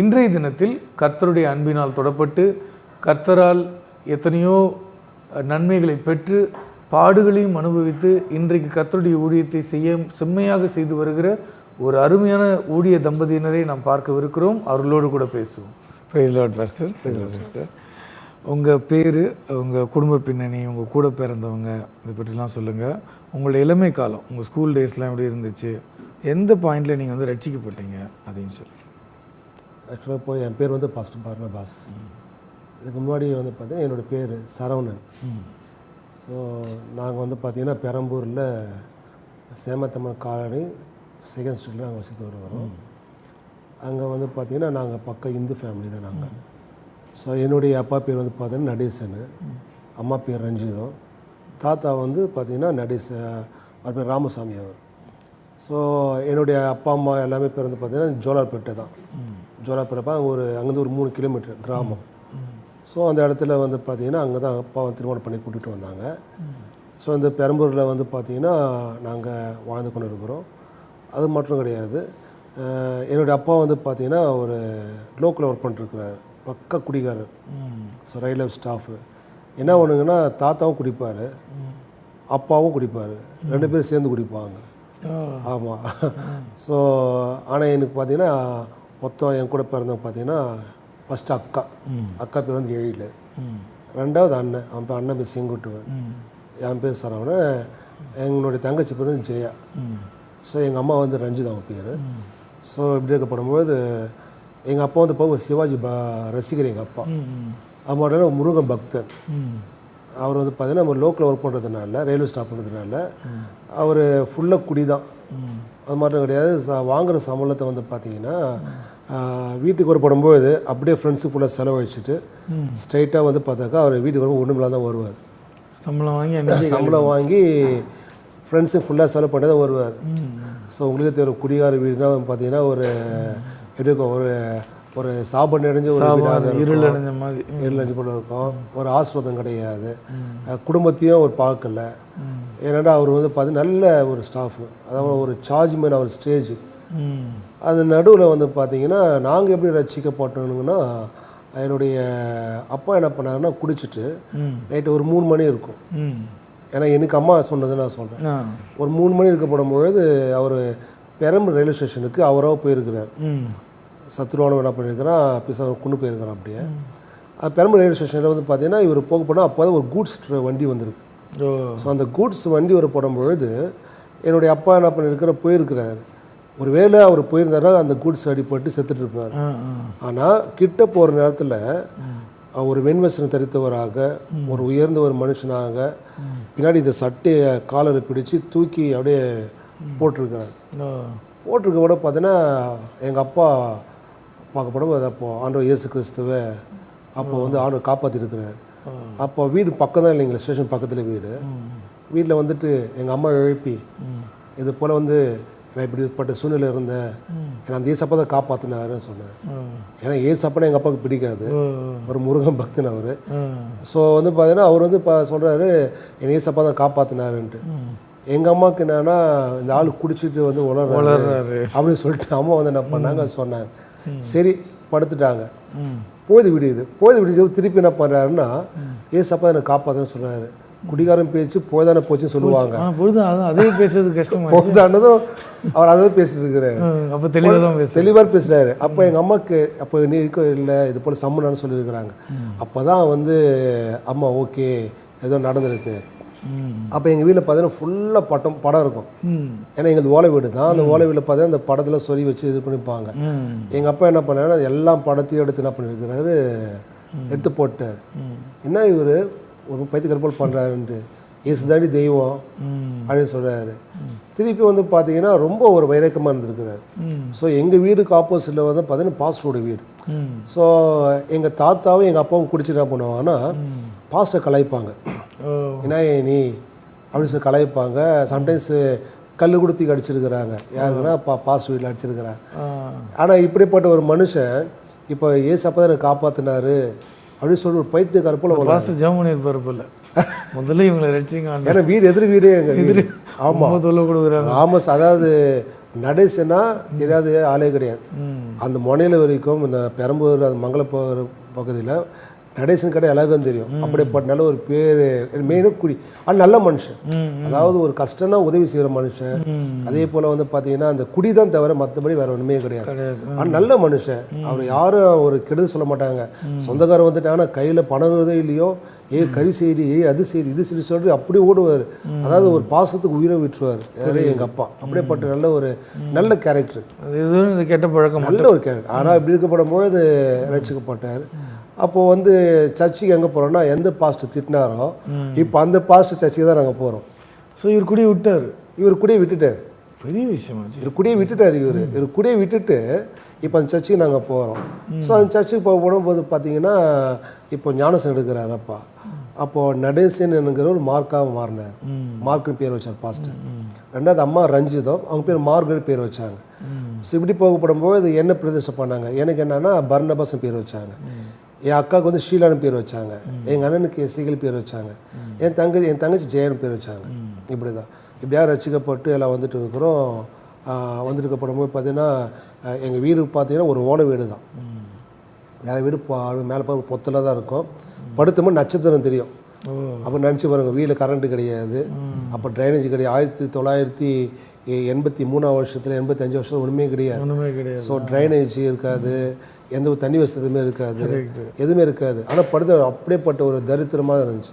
இன்றைய தினத்தில் கர்த்தருடைய அன்பினால் தொடப்பட்டு கர்த்தரால் எத்தனையோ நன்மைகளை பெற்று பாடுகளையும் அனுபவித்து இன்றைக்கு கர்த்தருடைய ஊழியத்தை செய்ய செம்மையாக செய்து வருகிற ஒரு அருமையான ஊழிய தம்பதியினரை நாம் பார்க்கவிருக்கிறோம். அவர்களோடு கூட பேசுவோம். Praise lord pastor praise lord sister உங்கள் பேர் உங்கள் குடும்ப பின்னணி உங்கள் கூட பிறந்தவங்க இதை பற்றிலாம் சொல்லுங்கள் உங்களோட இளமை காலம் உங்கள் ஸ்கூல் டேஸ்லாம் எப்படி இருந்துச்சு? எந்த பாயிண்டில் நீங்கள் வந்து ரட்சிக்கப்பட்டீங்க? அதையும் சொல்லுங்கள் ஆக்சுவலாக இப்போ என் பேர் வந்து பாஸ்டர் பார்னபாஸ். இதுக்கு முன்னாடி வந்து பார்த்தீங்கன்னா என்னோடய பேர் சரவணன். ஸோ நாங்கள் வந்து பார்த்தீங்கன்னா பெரம்பூரில் சேமத்தம்மன் காலனி செகண்ட் ஸ்ட்ரீட்டில் நாங்கள் வசித்து வருகிறோம். அங்கே வந்து பார்த்தீங்கன்னா நாங்கள் பக்கம் இந்து ஃபேமிலி தான் நாங்கள் ஸோ என்னுடைய அப்பா பேர் வந்து பார்த்தீங்கன்னா நடேசன். அம்மா பேர் ரஞ்சிதம். தாத்தா வந்து பார்த்தீங்கன்னா நடேச அவர் பேர் ராமசாமி அவர். ஸோ என்னுடைய அப்பா அம்மா எல்லாமே பேர் வந்து பார்த்தீங்கன்னா ஜோலார்பேட்டை தான். அங்கே ஒரு அங்கேருந்து ஒரு மூணு கிலோமீட்டர் கிராமம். ஸோ அந்த இடத்துல வந்து பார்த்தீங்கன்னா அங்கே தான் அப்பாவை திருமணம் பண்ணி கூட்டிகிட்டு வந்தாங்க. ஸோ இந்த பெரம்பூரில் வந்து பார்த்தீங்கன்னா நாங்கள் வாழ்ந்து கொண்டு இருக்கிறோம் அது மட்டும் கிடையாது. என்னுடைய அப்பா வந்து பார்த்தீங்கன்னா ஒரு லோக்கலில் ஒர்க் பண்ணிட்டுருக்கிறார். பக்க குடிகாரர். ஸோ ரயில்வே ஸ்டாஃபு என்ன ஒன்றுங்கன்னா தாத்தாவும் குடிப்பார். அப்பாவும் குடிப்பார். ரெண்டு பேரும் சேர்ந்து குடிப்பாங்க. ஆமாம் ஸோ ஆனால் எனக்கு பார்த்தீங்கன்னா மொத்தம் என் கூட பிறந்தவங்க பார்த்தீங்கன்னா ஃபஸ்ட்டு அக்கா. அக்கா பேர் வந்து எழில் ரெண்டாவது அண்ணன். அவன் பேர் அண்ணன் பேர் செங்குட்டுவன். என் பேர் சரவணன். எங்களுடைய தங்கச்சி பேர் வந்து ஜெயா. ஸோ எங்கள் அம்மா வந்து ரஞ்சித் அவங்க பேர். ஸோ இப்படி இருக்கப்படும்போது எங்கள் அப்பா வந்து இப்போ சிவாஜி பா ரசிகர் எங்கள் அப்பா. இல்லாம முருகன் பக்தன் அவர் வந்து பார்த்தீங்கன்னா நம்ம லோக்கலில் ஒர்க் பண்ணுறதுனால ரயில்வே ஸ்டாப் பண்ணுறதுனால அவர் ஃபுல்லாக குடி தான் அது மட்டும் கிடையாது. வாங்குற சம்பளத்தை வந்து பார்த்தீங்கன்னா வீட்டுக்கு ஒரு படும்போது அப்படியே ஃப்ரெண்ட்ஸு ஃபுல்லாக செலவழிச்சிட்டு ஸ்ட்ரைட்டாக வந்து பார்த்தாக்கா அவர் வீட்டுக்கு வரும் ஒன்றும் தான் வருவார். சம்பளம் வாங்கி சம்பளம் வாங்கி ஃப்ரெண்ட்ஸு ஃபுல்லாக செலவு பண்ணி தான் வருவார். ஸோ உங்களுக்கு தெரியும் குடிகார வீடுனா பார்த்தீங்கன்னா ஒரு இருக்கும் ஒரு ஒரு சாப்பாடு நிறைஞ்ச ஒரு வீடாக இருள் அடைஞ்ச மாதிரி. அஞ்சு போல இருக்கும். ஒரு ஆஸ்வதம் கிடையாது. குடும்பத்தையும் அவர் பார்க்கல. ஏன்னாடா அவர் வந்து பார்த்து நல்ல ஒரு ஸ்டாஃபு அதாவது ஒரு சார்ஜ் மேன் அவர் ஸ்டேஜ் அது நடுவில் வந்து பார்த்தீங்கன்னா நாங்கள் எப்படி ரசிக்கப்பட்டோம்னா என்னுடைய அப்பா என்ன பண்ணாருன்னா குடிச்சிட்டு நைட்டு ஒரு மூணு மணி இருக்கும். ம். ஏன்னா எனக்கு அம்மா சொன்னதை நான் சொல்கிறேன் ஒரு மூணு மணி இருக்கப்படும் பொழுது அவர் பெரம்பு ரயில்வே ஸ்டேஷனுக்கு அவராக போயிருக்கிறார். ம். சத்துருவானம் என்ன பண்ணியிருக்கிறான் பிசா கொண்டு போயிருக்கிறான் அப்படியே. அது பெரம்பு ரயில்வே ஸ்டேஷனில் வந்து பார்த்தீங்கன்னா இவர் போக போனால் அப்போ ஒரு கூட்ஸ் வண்டி வந்திருக்கு. ஸோ அந்த கூட்ஸ் வண்டி ஒரு போடும் பொழுது என்னுடைய அப்பா என்ன பண்ணியிருக்கிற போயிருக்கிறாரு. ஒருவேளை அவர் போயிருந்தாரா அந்த கூட்ஸ் அடிப்பட்டு செத்துட்டு இருப்பார் ஆனால் கிட்ட போகிற நேரத்தில் ஒரு வெண்வசனம் தரித்தவராக ஒரு உயர்ந்த ஒரு மனுஷனாக பின்னாடி இந்த சட்டையை காலரை பிடிச்சு தூக்கி அப்படியே போட்டிருக்கிறார். போட்டிருக்க கூட பார்த்தீங்கன்னா எங்கள் அப்பா பார்க்கப்படும் அது அப்போ ஆண்டவர் இயேசு கிறிஸ்துவை அப்போ வந்து ஆண்டவர் காப்பாற்றிருக்கிறார் அப்போ வீடு பக்கம் தான் இல்லைங்களா ஸ்டேஷன் பக்கத்தில் வீடு. வீட்டில் வந்துட்டு எங்கள் அம்மா எழுப்பி இது போல் வந்து நான் இப்படிப்பட்ட சூழ்நிலை இருந்தேன் ஏன்னா அந்த ஏசப்பா தான் காப்பாற்றினாருன்னு சொன்னார். ஓ ஏன்னா ஏசப்பனை எங்கள் அப்பாவுக்கு பிடிக்காது. ஒரு முருகன் பக்தன் அவர். ஸோ வந்து பார்த்தீங்கன்னா அவர் வந்து இப்போ சொல்கிறாரு என் ஏசப்பா தான் காப்பாற்றினாருன்ட்டு எங்கள் அம்மாவுக்கு என்னன்னா இந்த ஆள் குடிச்சிட்டு வந்து உளறாரு. அப்படின்னு சொல்லிட்டு அம்மா வந்து என்ன பண்ணாங்க சொன்னாங்க. சரி படுத்துட்டாங்க. பொழுது விடியுது. பொழுது விடியுது திருப்பி என்ன பண்ணுறாருன்னா ஏசப்பா என்னை காப்பாற்றுன்னு சொல்கிறாரு குடிகாரன் பேச்சு போய்தானே போச்சுன்னு சொல்லுவாங்க. ஆனால் பொழுது அதான் அதே பேசுறது கஷ்டமா போகுதானதும் அவர் அதை பேசிட்டு இருக்கிறாரு அப்போ தெளிவாக தான் தெளிவாக பேசுகிறாரு அப்போ எங்கள் அம்மாவுக்கு அப்போ நீ இருக்க இல்லை இது போல் சம்மனான்னு சொல்லியிருக்கிறாங்க. அப்போ தான் வந்து அம்மா ஓகே ஏதோ நடந்திருக்கு. அப்போ எங்கள் வீட்டில் பார்த்தீங்கன்னா ஃபுல்லாக பட்டம் படம் இருக்கும். ஏன்னா எங்களுக்கு ஓலை வீடு தான். அந்த ஓலை வீட்டில் பார்த்தீங்கன்னா அந்த படத்தில் சொல்லி வச்சு இது பண்ணிப்பாங்க. எங்கள் அப்பா என்ன பண்ணாருன்னா எல்லா படத்தையும் எடுத்து என்ன பண்ணியிருக்கிறாரு எடுத்து போட்டார். என்ன இவர்? ஒரு பைத்தியக்கார போல் பண்ணுறாருன்ட்டு இயேசு தாண்டி தெய்வம் அப்படின்னு சொல்கிறாரு திருப்பி வந்து பார்த்தீங்கன்னா ரொம்ப ஒரு வைரக்கமாக இருந்திருக்கிறார். ஸோ எங்கள் வீடுக்கு ஆப்போசிட்டில் வந்து பார்த்தீங்கன்னா பாஸ்டரோட வீடு. ஸோ எங்கள் தாத்தாவும் எங்கள் அப்பாவும் குடிச்சு என்ன பண்ணுவாங்கன்னா பாஸ்டரை கலாய்ப்பாங்க. என்ன நீ? அப்படின்னு சொல்லி கலாய்ப்பாங்க. சம்டைம்ஸு கல் கொடுத்தி அடிச்சிருக்கிறாங்க. யாருக்குன்னா பா பாஸ் வீட்டில் அடிச்சிருக்கிறாங்க. ஆனால் இப்படிப்பட்ட ஒரு மனுஷன் இப்போ ஏசப்பா தான் எனக்கு காப்பாற்றினாரு அப்படின்னு சொல்லி ஒரு பைத்தியக்கார போல வளர்றாரு. பாஸ்டர் ஜெபம் பண்ணியிருப்பாரு போல. முதல்ல இவங்களை ரட்சிங்க ஏன்னா வீடு எதிர் வீடே எங்கள் வீடு. ஆமாம் தொல்லை கொடுக்குறாங்க. ஆமாம் அதாவது நடேசனா தெரியாத ஆளே கிடையாது. அந்த முனையில் வரைக்கும் இந்த பெரம்பூர் அந்த மங்கள பகுதியில் நடேசன் கடை எல்லாருக்கும் தெரியும். அப்படிப்பட்ட நல்ல ஒரு பேர் மெயினாக குடி. அது நல்ல மனுஷன். அதாவது ஒரு கஷ்டம்னா உதவி செய்கிற மனுஷன். அதே போல் வந்து பார்த்தீங்கன்னா அந்த குடி தான் தவிர மற்றபடி வேற ஒன்றுமே கிடையாது. ஆனால் நல்ல மனுஷன். அவர் யாரும் ஒரு கெடுதல் சொல்ல மாட்டாங்க. சொந்தக்காரர் வந்துட்டாங்கன்னா கையில் பணம் இல்லையோ ஏ கறி செய்தி ஏ அது செய்தி இது செய்தி சொல்லிட்டு அப்படியே ஓடுவார். அதாவது ஒரு பாசத்துக்கு உயிரை விட்டுருவார். யாரு எங்கள் அப்பா. அப்படியேப்பட்ட நல்ல ஒரு நல்ல கேரக்டர் இந்த கெட்ட பழக்கம் நல்ல ஒரு கேரக்டர் ஆனால் இப்படி இருக்கப்படும் பொழுது ரசிக்கப்பட்டார். அப்போது வந்து சர்ச்சுக்கு எங்கே போகிறோம்னா எந்த பாஸ்ட் திட்டினாரோ இப்போ அந்த பாஸ்ட் சர்ச்சுக்கு தான் நாங்கள் போகிறோம் ஸோ இவர் குடி விட்டார். இவர் கூடயே விட்டுட்டார். பெரிய விஷயமாச்சு இவர் கூடயே விட்டுட்டார் இவர். இவர் கூடயே விட்டுட்டு இப்போ அந்த சர்ச்சுக்கு நாங்கள் போகிறோம் ஸோ அந்த சர்ச்சுக்கு போக போடும்போது பார்த்தீங்கன்னா இப்போ ஞானசன் எடுக்கிறார் அப்பா அப்போது நடேசன் என்கிற ஒரு மார்க்காக மாறினார். மார்க்குன்னு பேர் வச்சார் பாஸ்டர் ரெண்டாவது அம்மா ரஞ்சிதம் அவங்க பேர் மார்கரெட் பேர் வச்சாங்க. ஸோ இப்படி போகப்படும்போது என்ன பிரதிஷ்டை பண்ணாங்க? எனக்கு என்னன்னா பர்னபாசன் பேர் வச்சாங்க. என் அக்காவுக்கு வந்து ஷீலான்னு பேர் வச்சாங்க. எங்கள் அண்ணனுக்கு எஸ்சிகள் பேர் வச்சாங்க. என் தங்கச்சி என் தங்கச்சி ஜெயன் பேர் வச்சாங்க. இப்படி தான் இப்படியா ரசிக்கப்பட்டு எல்லாம் வந்துட்டு இருக்கிறோம். வந்துட்டு இருக்கப்படும்போது பார்த்தீங்கன்னா எங்கள் வீடு பார்த்தீங்கன்னா ஒரு ஓலை வீடு தான் மேலே வீடு மேலே பார்க்க பொத்தில் தான் இருக்கும். படுத்தோம்னா நட்சத்திரம் தெரியும். அப்போ நினச்சி பாருங்க வீட்டில் கரண்ட்டு கிடையாது. அப்போ ட்ரைனேஜ் கிடையாது. ஆயிரத்தி தொள்ளாயிரத்தி எண்பத்தி மூணாம் வருஷத்தில் எண்பத்தஞ்சு வருஷம் ஒன்றுமே கிடையாது. ஸோ ட்ரைனேஜ் இருக்காது. எந்த ஒரு தண்ணி வசதி எதுவுமே இருக்காது. எதுவுமே இருக்காது. ஆனால் படுத்த அப்படியேப்பட்ட ஒரு தரித்திரமாக இருந்துச்சு.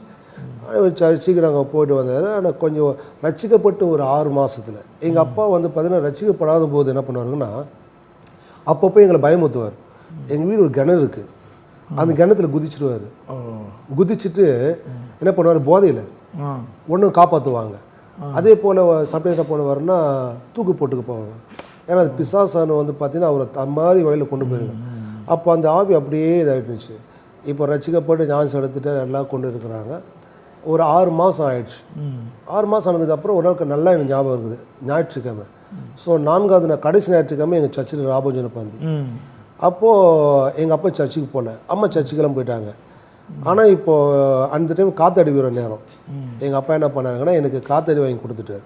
ஆனால் சர்ச்சுக்கு நாங்கள் போயிட்டு வந்தார். ஆனால் கொஞ்சம் ரசிக்கப்பட்டு ஒரு ஆறு மாசத்துல. எங்கள் அப்பா வந்து பார்த்தீங்கன்னா ரசிக்கப்படாத போது என்ன பண்ணுவாருங்கன்னா அப்பப்போ எங்களை பயமுறுத்துவார். எங்கள் வீடு ஒரு கிணறு இருக்குது அந்த கிணத்துல குதிச்சிடுவார் குதிச்சுட்டு என்ன பண்ணுவார்? போதையில் ஆ. ஒன்றும் காப்பாற்றுவாங்க அதே போல் சம்டைம் என்ன பண்ணுவாருன்னா தூக்கு போட்டுக்கு போவாங்க. ஏன்னா அது பிசாசானு வந்து பார்த்தீங்கன்னா அவரை மாதிரி வழியில் கொண்டு போயிருங்க. அப்போ அந்த ஆவி அப்படியே இதாகிட்டுச்சு இப்போ ரசிக்கப்பட்டு ஞான்ஸ் எடுத்துகிட்டு எல்லாம் கொண்டு இருக்கிறாங்க ஒரு ஆறு மாதம் ஆயிடுச்சு. ஆறு மாதம் ஆனதுக்கப்புறம் ஒரு நாளுக்கு நல்லா எனக்கு ஞாபகம் இருக்குது. ஞாயிற்றுக்கிழமை. ஸோ நான்காவது நான் கடைசி ஞாயிற்றுக்கிழமை எங்கள் சர்ச்சில் ராபோஜன பந்தி. அப்போது எங்கள் அப்பா சர்ச்சுக்கு போகல அம்மா சர்ச்சுக்கெல்லாம் போயிட்டாங்க. ஆனால் இப்போது அந்த டைம் காத்தடி வீர நேரம். எங்கள் அப்பா என்ன பண்ணாருங்கன்னா எனக்கு காத்தடி வாங்கி கொடுத்துட்டாரு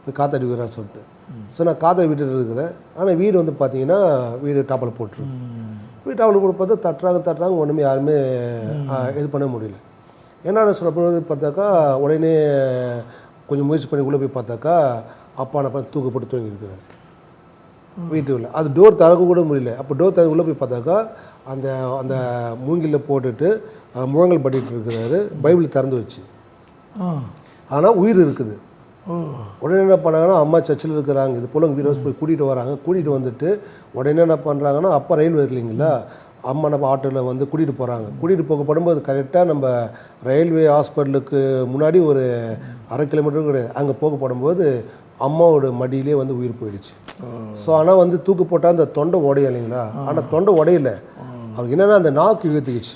இப்போ போய் காத்தடி வீரன்னு சொல்லிட்டு. ஸோ நான் காத்தடி விட்டுட்டு இருக்கிறேன். ஆனால் வீடு வந்து பார்த்தீங்கன்னா வீடு டாப்பில் போட்டுருக்கு. டாப்பில் போட்டு பார்த்தா தட்டுறாங்க தட்டுறாங்க. ஒன்றுமே யாருமே இது பண்ண முடியல. என்னென்ன சொல்ல பார்த்தாக்கா உடனே கொஞ்சம் முயற்சி பண்ணி உள்ளே போய் பார்த்தாக்கா அப்பா நான் தூக்கு போட்டு தூங்கி இருக்கிறார். வீட்டுக்குள்ள அது டோர் திறக்க கூட முடியல. அப்போ டோர் திறக்க உள்ளே போய் பார்த்தாக்கா அந்த அந்த மூங்கிலில் போட்டுட்டு முழங்கல் பண்ணிட்டு இருக்கிறாரு. பைபிள் திறந்து வச்சு. ஆனால் உயிர் இருக்குது. உடனே என்ன பண்ணாங்கன்னா அம்மா சர்ச்சில் இருக்கிறாங்க. இது போல் வீடு போய் கூட்டிகிட்டு வராங்க. கூட்டிகிட்டு வந்துட்டு உடனே என்ன பண்ணுறாங்கன்னா அப்பா ரயில்வே இல்லைங்களா? அம்மா நம்ம ஆட்டோவில் வந்து கூட்டிகிட்டு போகிறாங்க கூட்டிகிட்டு போக படும்போது கரெக்டாக நம்ம ரயில்வே ஹாஸ்பிட்டலுக்கு முன்னாடி ஒரு அரை கிலோமீட்டர் கிடையாது அங்கே போக படும்போது அம்மாவோட மடியிலே வந்து உயிர் போயிடுச்சு. ஸோ ஆனால் வந்து தூக்கு போட்டால் அந்த தொண்டை உடையும் இல்லைங்களா? ஆனால் தொண்டை உடையல. அவருக்கு என்னென்னா அந்த நாக்கு இழுத்துக்கிச்சு.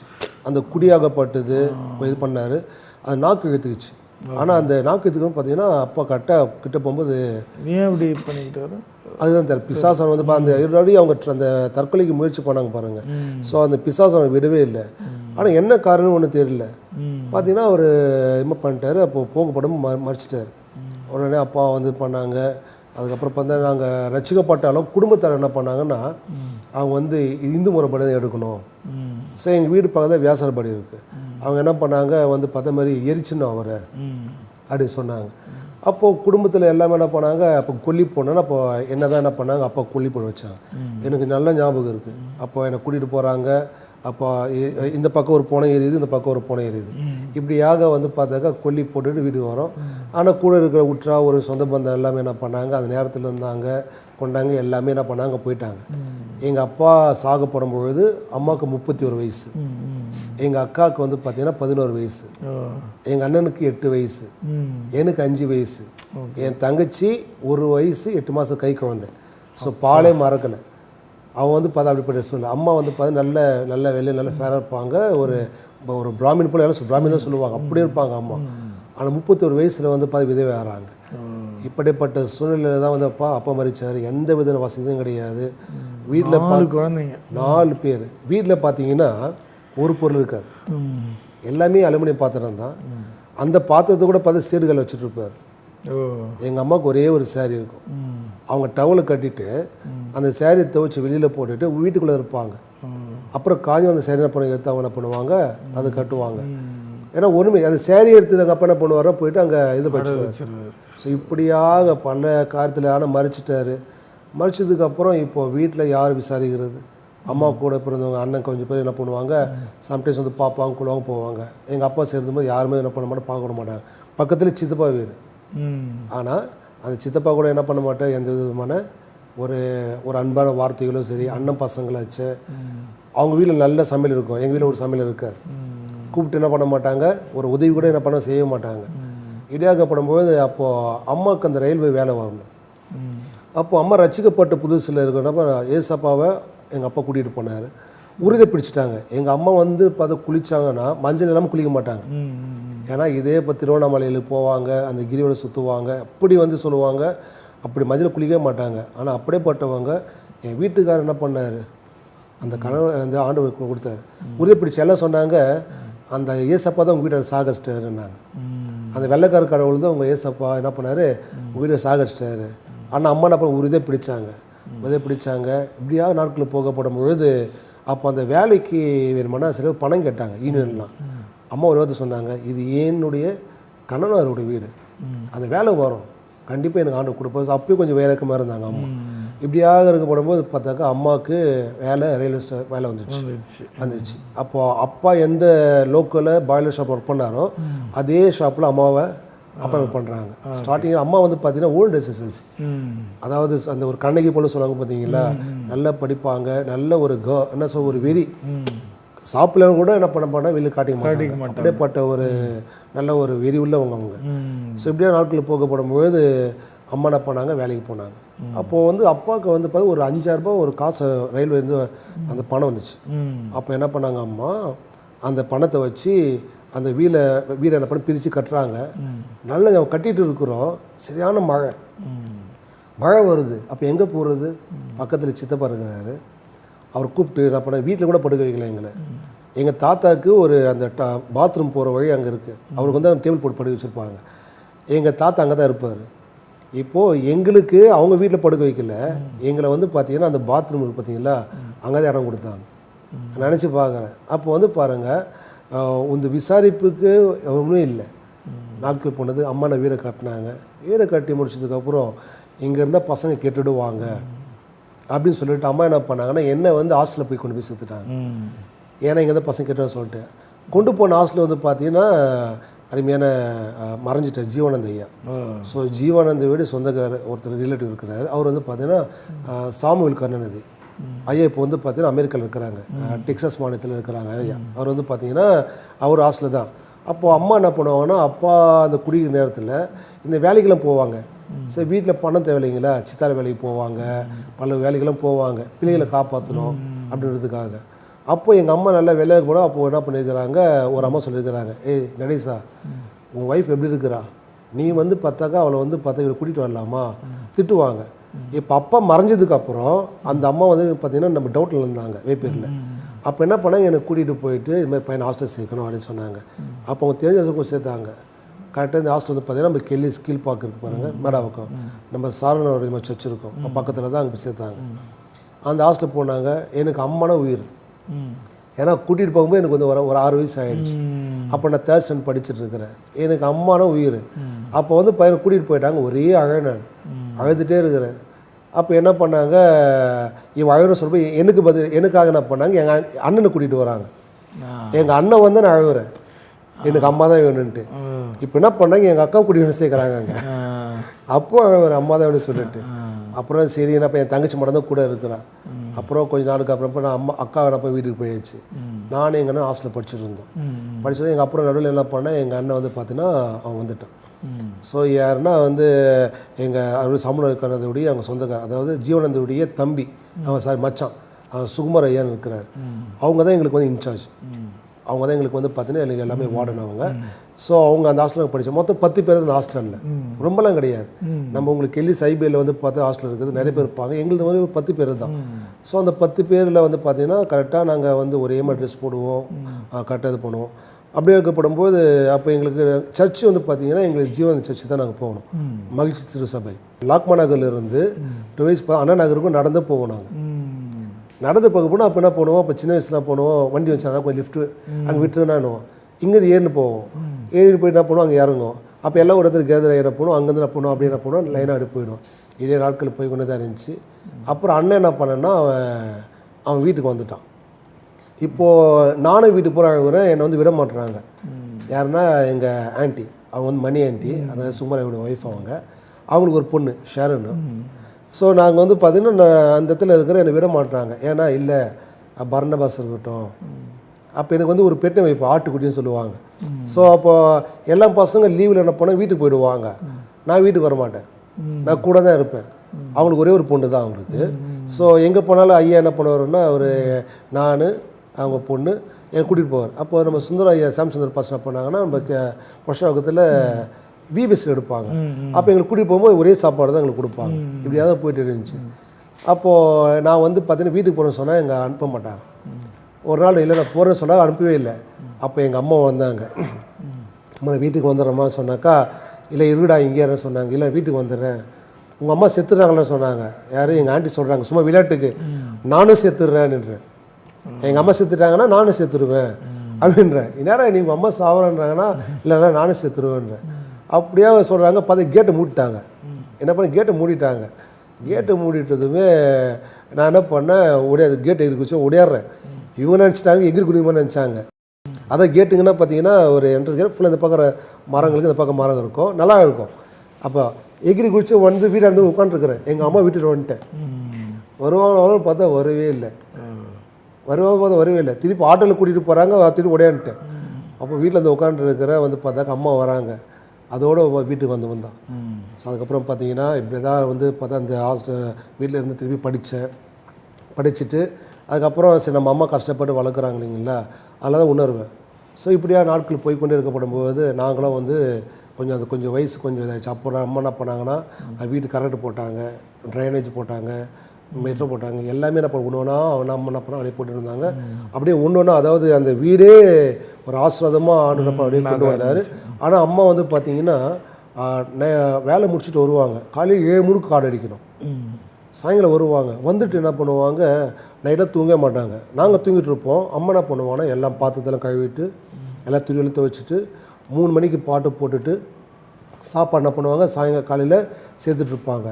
அந்த குடியாகப்பட்டது இது பண்ணார். அந்த நாக்கு இழுத்துக்கிச்சு. ஆனால் அந்த நாக்கு பார்த்தீங்கன்னா அப்பா கரெக்டாக கிட்ட போகும்போது ஏன் இப்படி பண்ணிக்கிட்டாரு அதுதான் தெரியல பிசாசன் வந்து பா- அந்த இருடி அவங்க அந்த தற்கொலைக்கு முயற்சி பண்ணாங்க பாருங்க. ஸோ அந்த பிசாசனை விடவே இல்லை. ஆனால் என்ன காரணம்னு ஒன்றும் தெரியல. பார்த்தீங்கன்னா அவர் என்ன பண்ணிட்டாரு அப்போ போகப்படும் ம மறிச்சிட்டாரு. உடனே அப்பா வந்து பண்ணாங்க. அதுக்கப்புறம் பார்த்தா நாங்கள் ரசிக்கப்பட்டாலும் குடும்பத்தார் என்ன பண்ணாங்கன்னா அவங்க வந்து இந்து முறைப்படி தான் எடுக்கணும். ஸோ எங்கள் வீடு பக்கத்தில் வியாசரப்படி இருக்குது அவங்க என்ன பண்ணாங்க வந்து பார்த்த மாதிரி எரிச்சிடணும் அவரை. அப்படின்னு சொன்னாங்க. அப்போது குடும்பத்தில் எல்லாமே என்ன பண்ணாங்க அப்போ கொல்லி போனோன்னா அப்போ என்ன தான் என்ன பண்ணாங்க அப்போ கொல்லி போட வச்சாங்க. எனக்கு நல்ல ஞாபகம் இருக்குது அப்போ என்னை கூட்டிகிட்டு போகிறாங்க அப்போ இந்த பக்கம் ஒரு பூனை எரியுது இந்த பக்கம் ஒரு பூனை எரியுது. இப்படியாக வந்து பார்த்தாக்கா கொல்லி போட்டுட்டு வீட்டுக்கு வரோம். ஆனால் கூட இருக்கிற உற்றா ஒரு சொந்த பந்தம் எல்லாமே என்ன பண்ணாங்க அந்த நேரத்தில் இருந்தாங்க கொண்டாங்க எல்லாமே என்ன பண்ணாங்க போயிட்டாங்க. எங்கள் அப்பா சாகப்படும் பொழுது அம்மாவுக்கு முப்பத்தி ஒரு வயசு எங்கள் அக்காவுக்கு வந்து பார்த்தீங்கன்னா பதினோரு வயசு. எங்கள் அண்ணனுக்கு எட்டு வயசு. எனக்கு அஞ்சு வயசு. என் தங்கச்சி ஒரு வயசு எட்டு மாதம் கை குழந்தை. ஸோ பாலே மறக்கலை. அவன் வந்து பார்த்தா அப்படிப்பட்ட சொல்ல அம்மா வந்து பார்த்தா நல்ல நல்ல வெளியே நல்ல ஃபேராக இருப்பாங்க. ஒரு ஒரு பிராமின் போல எல்லாம் பிராமின் தான் சொல்லுவாங்க. அப்படியே இருப்பாங்க அம்மா. ஆனால் முப்பத்தொரு வயசில் வந்து பார்த்து விதவை ஆகிறாங்க இப்படிப்பட்ட சூழ்நிலையில் தான் வந்து அப்பா அப்பா மறிச்சார். எந்த வித வசதியும் கிடையாது. வீட்டில் நாலு குழந்தைங்க. நாலு பேர். வீட்டில் பார்த்தீங்கன்னா ஒரு பொருள் இருக்காது. எல்லாமே அலுமினியம் பாத்திரம் தான். அந்த பாத்திரத்தை கூட பார்த்து சீடுகள் வச்சுட்டு இருப்பார். எங்கள் அம்மாவுக்கு ஒரே ஒரு saree இருக்கும். அவங்க டவலை கட்டிட்டு அந்த சேரீ துவைச்சி வெளியில் போட்டுட்டு வீட்டுக்குள்ளே இருப்பாங்க. அப்புறம் காஞ்சி அந்த சேரீ பண்ண எடுத்து அவங்க என்ன பண்ணுவாங்க? அதை கட்டுவாங்க. ஏன்னா ஒன்றுமே அந்த சேரீ எடுத்து எங்கள் அப்பா என்ன பண்ணுவாரோ போயிட்டு அங்கே இது வச்சிருவாரு. ஸோ இப்படியாக பல காரியத்தில் ஆனால் மறிச்சிட்டாரு. மறிச்சதுக்கப்புறம் இப்போ வீட்டில் யார் விசாரிக்கிறது? அம்மா கூட பிறந்தவங்க அண்ணன் கொஞ்சம் பேர் என்ன பண்ணுவாங்க? சம்டைம்ஸ் வந்து பார்ப்பாங்க கொள்வாங்க போவாங்க. எங்கள் அப்பா சேர்ந்து போது யாருமே என்ன பண்ண மாட்டோம் பார்க்க விட மாட்டாங்க. பக்கத்தில் சித்தப்பா வீடு. ஆனால் அந்த சித்தப்பா கூட என்ன பண்ண மாட்டேன் எந்த விதமான ஒரு ஒரு அன்பான வார்த்தைகளும் சரி அண்ணன் பசங்களாச்சு அவங்க வீட்டில் நல்ல சமையல் இருக்கும். எங்கள் வீட்டில் ஒரு சமையல் இருக்காது கூப்பிட்டு என்ன பண்ண மாட்டாங்க? ஒரு உதவி கூட என்ன பண்ண செய்ய மாட்டாங்க. இடியாக்கப்படும்போது அப்போது அம்மாவுக்கு அந்த ரயில்வே வேலை வரணும். அப்போது அப்போ அம்மா ரசிக்கப்பட்ட புதுசில் இருக்கிறப்ப ஏசப்பாவை எங்கள் அப்பா கூட்டிகிட்டு போனார். உறுதி பிடிச்சிட்டாங்க. எங்கள் அம்மா வந்து பார்த்து குளிச்சாங்கன்னா மஞ்சள் இல்லாமல் குளிக்க மாட்டாங்க. ஏன்னா இதே இப்போ திருவண்ணாமலையில் போவாங்க அந்த கிரிவலம் சுற்றுவாங்க அப்படி வந்து சொல்லுவாங்க. அப்படி மஞ்சள் குளிக்கவே மாட்டாங்க. ஆனால் அப்படியேப்பட்டவங்க என் வீட்டுக்காரர் என்ன பண்ணார்? அந்த கனவு அந்த ஆண்டு கொடுத்தாரு. உறுதி பிடிச்சி எல்லாம் சொன்னாங்க அந்த ஏசப்பா தான் உங்கள் வீட்டை சாகச்சிட்டாருன்னாங்க ம். அந்த வெள்ளைக்கார கடவுள் தான் உங்கள் ஏசப்பா என்ன பண்ணார்? உங்கள் வீட்டை சாகச்சிட்டாரு ஆனால் அம்மா என்ன பண்ண உறுதியை பிடிச்சாங்க. உறுதியை பிடிச்சாங்க. இப்படியா நாட்கள் போகப்படும் பொழுது அப்போ அந்த வேலைக்கு வேணுமானா சில பணம் கேட்டாங்க யூனியன்லாம் அம்மா ஒரு வார்த்தை சொன்னாங்க இது என்னுடைய கணவரோட வீடு. அந்த வேலை வரும். கண்டிப்பாக எனக்கு ஆண்டு கொடுப்போம் அப்பயும் கொஞ்சம் வேலைக்கமாக இருந்தாங்க அம்மா. இப்படியாக இருக்கப்படும் போது பார்த்தாக்கா அம்மாவுக்கு வேலை ரயில்வே ஸ்டே வேலை வந்துச்சு. வந்துடுச்சு வந்துச்சு. அப்போ அப்பா எந்த லோக்கலில் பாய்லர் ஷாப் ஒர்க் பண்ணாரோ அதே ஷாப்பில் அம்மாவை அப்பாயின்மெண்ட் பண்ணுறாங்க ஸ்டார்டிங் அம்மா வந்து பார்த்தீங்கன்னா ஓல்டு எஸ்எஸ்எல்சி அதாவது அந்த ஒரு கண்ணகி போல சொல்லுவாங்க பார்த்தீங்களா? நல்லா படிப்பாங்க நல்ல ஒரு க என்ன சொல் ஒரு வெறி. சாப்பிட்ல கூட என்ன பண்ண மாட்டா வெளியே காட்டிக்க மாட்டாங்க. அப்படியேப்பட்ட ஒரு நல்ல ஒரு வெறி உள்ளவங்க அவங்க. ஸோ இப்படியே நாட்கள் போகப்படும் பொழுது அம்மா என்ன பண்ணாங்க வேலைக்கு போனாங்க. அப்போது வந்து அப்பாவுக்கு வந்து பார்த்து ஒரு அஞ்சாயிரரூபா ஒரு காசு ரயில்வே இருந்து அந்த பணம் வந்துச்சு. அப்போ என்ன பண்ணாங்க அம்மா அந்த பணத்தை வச்சு அந்த வீலை வீலை என்ன பண்ணி பிரித்து கட்டுறாங்க. நல்ல கட்டிட்டு இருக்கிறோம். சரியான மழை. மழை வருது. அப்போ எங்கே போகிறது பக்கத்தில் சித்தப்பா இருக்கிறாரு. அவர் கூப்பிட்டு நான் பண்ண வீட்டில் கூட படுக்க வைக்கல எங்களை. எங்கள் தாத்தாவுக்கு ஒரு அந்த பாத்ரூம் போகிற வழி அங்கே இருக்குது அவருக்கு வந்து அந்த டேபிள் போட்டு படுக்க வச்சுருப்பாங்க. எங்கள் தாத்தா அங்கே தான் இருப்பார். இப்போது எங்களுக்கு அவங்க வீட்டில் படுக்க வைக்கல. எங்களை வந்து பார்த்தீங்கன்னா அந்த பாத்ரூம் இருக்கு பார்த்தீங்களா அங்கே தான் இடம் கொடுத்தாங்க. நினச்சி பார்க்குறேன் அப்போ வந்து பாருங்கள் இந்த விசாரிப்புக்கு ஒன்றும் இல்லை. நாட்கள் போனது அம்மா வீடை கட்டினாங்க. வீடை கட்டி முடிச்சதுக்கப்புறம் இங்கே இருந்தால் பசங்க கெட்டுடுவாங்க. அப்படின்னு சொல்லிட்டு அம்மா என்ன பண்ணாங்கன்னா என்னை வந்து ஹாஸ்டலில் போய் கொண்டு போய் சேர்த்துட்டாங்க ஏன்னா இங்கே தான் பசங்க கெட்டோன்னு சொல்லிட்டு. கொண்டு போன ஹாஸ்டலில் வந்து பார்த்தீங்கன்னா அருமையான மறைஞ்சிட்டார் ஜீவானந்த ஐயா. ஸோ ஜீவானந்த வீடு சொந்தக்காரர் ஒருத்தர் ரிலேட்டிவ் இருக்கிறாரு. அவர் வந்து பார்த்தீங்கன்னா சாமுவேல் கருணாநிதி ஐயா இப்போ வந்து பார்த்தீங்கன்னா அமெரிக்காவில் இருக்கிறாங்க. டெக்சாஸ் மாநிலத்தில் இருக்கிறாங்க ஐயா. அவர் வந்து பார்த்தீங்கன்னா அவர் ஹாஸ்டலில் தான். அப்போது அம்மா என்ன பண்ணுவாங்கன்னா அப்பா அந்த குடிக்கிற நேரத்தில் இந்த வேலைக்கெல்லாம் போவாங்க. சரி வீட்டில் பணம் தேவையில்லைங்களா? சித்தார வேலைக்கு போவாங்க. பல வேலைக்கெல்லாம் போவாங்க. பிள்ளைகளை காப்பாற்றணும் அப்படின்றதுக்காக. அப்போ எங்கள் அம்மா நல்லா வேலைக்கு போனால் அப்போ என்ன பண்ணியிருக்கிறாங்க ஒரு அம்மா சொல்லியிருக்கிறாங்க ஏய் நடேஷா உன் ஒய்ஃப் எப்படி இருக்கிறா? நீ வந்து பார்த்தாக்கா அவளை வந்து பார்த்தா இவளை கூட்டிகிட்டு வரலாமா? திட்டுவாங்க. இப்போ அப்பா மறைஞ்சதுக்கப்புறம் அந்த அம்மா வந்து பார்த்திங்கன்னா நம்ம டவுட்டில் இருந்தாங்க வேப்பேரில். அப்போ என்ன பண்ணாங்க? என்னை கூட்டிகிட்டு போயிட்டு இது மாதிரி பையனை ஹாஸ்டல் சேர்க்கணும் அப்படின்னு சொன்னாங்க. அப்போ அவங்க தெரிஞ்ச கூட சேர்த்தாங்க. கரெக்டாக இந்த ஹாஸ்டல் வந்து பார்த்தீங்கன்னா நம்ம கெல்லி ஸ்கில் பார்க் இருக்கு பாருங்க மேடாவுக்கும் நம்ம சாரண சர்ச் இருக்கும். பக்கத்தில் தான் அங்கே சேர்த்தாங்க. அந்த ஹாஸ்டல் போனாங்க. எனக்கு அம்மான உயிர். ஏன்னா கூட்டிகிட்டு போகும்போது எனக்கு வந்து ஒரு ஒரு ஆறு வயசு ஆயிடுச்சு. ம் அப்போ நான் தேர்ட் ஸ்டாண்ட் படிச்சுட்டு இருக்கிறேன். எனக்கு அம்மான உயிர். அப்போ வந்து பையனை கூட்டிகிட்டு போயிட்டாங்க. ஒரே அழ நான். அழுதுகிட்டே இருக்கிறேன். அப்போ என்ன பண்ணாங்க? இவன் அழுகிற சொல்ல எனக்கு பதில் எனக்காக என்ன பண்ணாங்க? எங்கள் அண்ணனை கூட்டிகிட்டு வராங்க. எங்கள் அண்ணன் வந்து நான் அழுகுறேன். எனக்கு அம்மா தான் வேணும்ன்ட்டு இப்போ என்ன பண்ணாங்க எங்கள் அக்கா கூட்டி வந்து சேர்க்குறாங்க அங்கே. அப்போ அழுகுறேன் அம்மா தான் வேணும்னு சொல்லிட்டு. அப்புறம் சரி என்ன என் தங்கச்சி மட்டும் தான் கூட இருக்கிறான் அப்புறம் கொஞ்ச நாளுக்கு அப்புறம் நான் அம்மா அக்கா என்ன போய் வீட்டுக்கு போயாச்சு. நானும் எங்கள் அண்ணன் ஹாஸ்டலில் படிச்சுட்டு இருந்தோம் ம் படிச்சது எங்கள் அப்புறம் நடுவில் என்ன பண்ணேன் எங்கள் அண்ணன் வந்து பார்த்தீங்கன்னா அவன் வந்துட்டான். ஸோ யாருன்னா வந்து எங்கள் அவர் சமணக்காரதுடைய அவங்க சொந்தக்காரர் அதாவது ஜீவனந்தருடைய தம்பி அவன் சாரி மச்சான் அவன் சுகுமார் ஐயான்னு இருக்கிறார். அவங்க தான் எங்களுக்கு வந்து இன்சார்ஜ். அவங்க தான் எங்களுக்கு வந்து பார்த்தீங்கன்னா எல்லாமே வார்டன் அவங்க. ஸோ அவங்க அந்த ஹாஸ்டலில் படித்தோம் மொத்தம் பத்து பேர் அந்த ஹாஸ்டலில் ரொம்பலாம் கிடையாது. நம்ம உங்களுக்கு கெல்லி சைபேல வந்து பார்த்து ஹாஸ்டல் இருக்குது. நிறைய பேர் இருப்பாங்க. எங்களுக்கு வந்து பத்து பேர் தான். ஸோ அந்த பத்து பேரில் வந்து பார்த்தீங்கன்னா கரெக்டாக நாங்கள் வந்து ஒரே மாதிரி ட்ரெஸ் போடுவோம். கரெக்டாக இது பண்ணுவோம். அப்படியே இருக்கப்படும் போது அப்போ எங்களுக்கு சர்ச்சு வந்து பார்த்தீங்கன்னா எங்களுக்கு ஜீவன் சர்ச்சு தான் நாங்கள் போகணும். மகிழ்ச்சி திருசபை லாக்மா நகர்ல இருந்து டுவைஸ் அண்ணா நகருக்கும் நடந்து போவோம் நாங்கள் நடந்து போக போனால் அப்போ என்ன பண்ணுவோம்? அப்போ சின்ன வயசுல போனோம். வண்டி வச்சானா கொஞ்சம் லிஃப்ட்டு அங்கே விட்டுருந்தானுவோம் இங்கேருந்து ஏறின்னு போவோம். ஏறிட்டு போய் என்ன பண்ணுவோம் அங்கே இறங்கும் அப்போ எல்லாம் ஒரு இடத்துல கேதர் என்ன பண்ணுவோம் அங்கேருந்து என்ன பண்ணுவோம் அப்படி என்ன பண்ணுவோம் லைனாக அப்படி போயிடும் இதே நாட்கள் போய் கொண்டு தான் இருந்துச்சு. அப்புறம் அண்ணன் என்ன பண்ணேன்னா அவன் அவன் வீட்டுக்கு வந்துட்டான். இப்போது நானும் வீட்டுக்கு போகிறேன் என்னை வந்து விட மாட்டுறாங்க. யாருன்னா எங்கள் ஆண்டி அவங்க வந்து மணி ஆண்டி அதாவது சுமராவோட ஒய்ஃப் அவங்க. அவங்களுக்கு ஒரு பொண்ணு ஷேருன்னு ஸோ நாங்கள் வந்து பார்த்தீங்கன்னா நான் அந்த இடத்துல இருக்கிற என்னை விட மாட்டுறாங்க. ஏன்னா இல்லை பரணபாஸ் இருக்கட்டும் அப்போ எனக்கு வந்து ஒரு பெட்டை வைப்பு ஆட்டுக்குட்டின்னு சொல்லுவாங்க. ஸோ அப்போ எல்லா பசங்க லீவில் என்ன போனால் வீட்டுக்கு போயிடுவாங்க. நான் வீட்டுக்கு வர மாட்டேன் நான் கூட தான் இருப்பேன். அவங்களுக்கு ஒரே ஒரு பொண்ணு தான் அவங்களுக்கு. ஸோ எங்கே போனாலும் ஐயா என்ன பண்ணுவாருன்னா ஒரு நான் அவங்க பொண்ணு என்னை கூட்டிகிட்டு போவார். அப்போ நம்ம சுந்தர ஐயா சாம்சுந்தர் பாஸ் என்ன பண்ணாங்கன்னா நம்ம புஷாகத்தில் விபிஎஸ் எடுப்பாங்க. அப்போ எங்களுக்கு கூட்டிகிட்டு போகும்போது ஒரே சாப்பாடு தான் எங்களுக்கு கொடுப்பாங்க. இப்படியாக தான் போயிட்டு இருந்துச்சு. அப்போது நான் வந்து பார்த்தீங்கன்னா வீட்டுக்கு போகிறேன்னு சொன்னால் எங்கள் அனுப்ப மாட்டாங்க. ஒரு நாள் இல்லை நான் போகிறேன்னு சொன்னால் அனுப்பவே இல்லை. அப்போ எங்கள் அம்மா வந்தாங்க. அம்மா வீட்டுக்கு வந்துடுறம்மா சொன்னாக்கா இல்லை இருடா இங்கே சொன்னாங்க. இல்லை வீட்டுக்கு வந்துடுறேன். உங்கள் அம்மா செத்துறாங்கன்னு சொன்னாங்க. யாரும் எங்கள் ஆண்டி சொல்கிறாங்க சும்மா விளையாட்டுக்கு. நானும் செத்துடுறேன்ன்றேன் எங்கள் அம்மா செத்துட்டாங்கன்னா நானும் செத்துருவேன் அப்படின்றேன். என்னடா நீ உங்கள் அம்மா சாவரன்றாங்கன்னா இல்லைன்னா நானும் செத்துருவேன்றேன். அப்படியே சொல்கிறாங்க பார்த்து கேட்டை மூடிட்டாங்க. என்ன பண்ண கேட்டை மூடிட்டாங்க. கேட்டை மூடிட்டதுமே நான் என்ன பண்ணேன் உடைய கேட்டை இருக்குச்சோ உடையாடுறேன். இவங்க நினச்சிட்டாங்க எகிரி குடிக்குமா நினச்சாங்க. அதான் கேட்டுங்கன்னா பார்த்தீங்கன்னா ஒரு என்ட்ரன்ஸ் கேட் ஃபுல்லாக இந்த பக்கம் மரங்களுக்கு இந்த பக்கம் மரம் இருக்கும். நல்லா இருக்கும். அப்போ எகிரி குடிச்சு வந்து வீட்டில் வந்து உட்காந்துருக்குறேன் எங்கள் அம்மா வீட்டுக்கு வந்துட்டேன். வருவாங்க வருவாங்க பார்த்தா வரவே இல்லை. வருவாங்க பார்த்தா வரவே இல்லை. திருப்பி ஆட்டோவில் கூட்டிகிட்டு போகிறாங்க திருப்பி உடையான்ட்டேன் அப்போ வீட்டில் வந்து உட்காந்துருக்கிறேன் வந்து பார்த்தாக்க அம்மா வராங்க. அதோட வீட்டுக்கு வந்து வந்தான். ஸோ அதுக்கப்புறம் பார்த்தீங்கன்னா இப்படி தான் வந்து பார்த்தா அந்த ஹாஸ்டல் வீட்டில் இருந்து திருப்பி படித்தேன் படிச்சுட்டு அதுக்கப்புறம் சரி நம்ம அம்மா கஷ்டப்பட்டு வளர்க்குறாங்க இல்லைங்களா? அதெல்லாம் தான் உணர்வேன் ஸோ இப்படியா நாட்கள் போய் கொண்டே இருக்கப்படும் போது நாங்களும் வந்து கொஞ்சம் அது கொஞ்சம் வயசு கொஞ்சம் இதாகிடுச்சு அப்புறம் அம்மா என்ன பண்ணாங்கன்னா வீட்டு கரண்ட் போட்டாங்க ட்ரைனேஜ் போட்டாங்க மெட்ரோ போட்டாங்க எல்லாமே என்ன பண்ண ஒன்று ஒன்றா நம்ம என்ன பண்ண அப்படியே போட்டு இருந்தாங்க. அப்படியே ஒன்று ஒன்றா அதாவது அந்த வீடே ஒரு ஆசிரதமாக ஆண்டுனப்ப அப்படியே கொண்டு வந்தார். ஆனால் அம்மா வந்து பார்த்தீங்கன்னா வேலை முடிச்சுட்டு வருவாங்க. காலையில் ஏழு முழுக்கு காடு அடிக்கணும். சாயங்காலம் வருவாங்க. வந்துட்டு என்ன பண்ணுவாங்க? நைட்டாக தூங்க மாட்டாங்க. நாங்கள் தூங்கிட்டு இருப்போம். அம்மா என்ன பண்ணுவாங்கன்னா எல்லாம் பாத்திரத்தெல்லாம் கழுவிட்டு எல்லாம் துணியெல்லாம் துவைச்சிட்டு மூணு மணிக்கு பாட்டு போட்டுட்டு சாப்பாடு என்ன பண்ணுவாங்க? சாயங்காலம் காலையில் சேர்த்துட்டு இருப்பாங்க.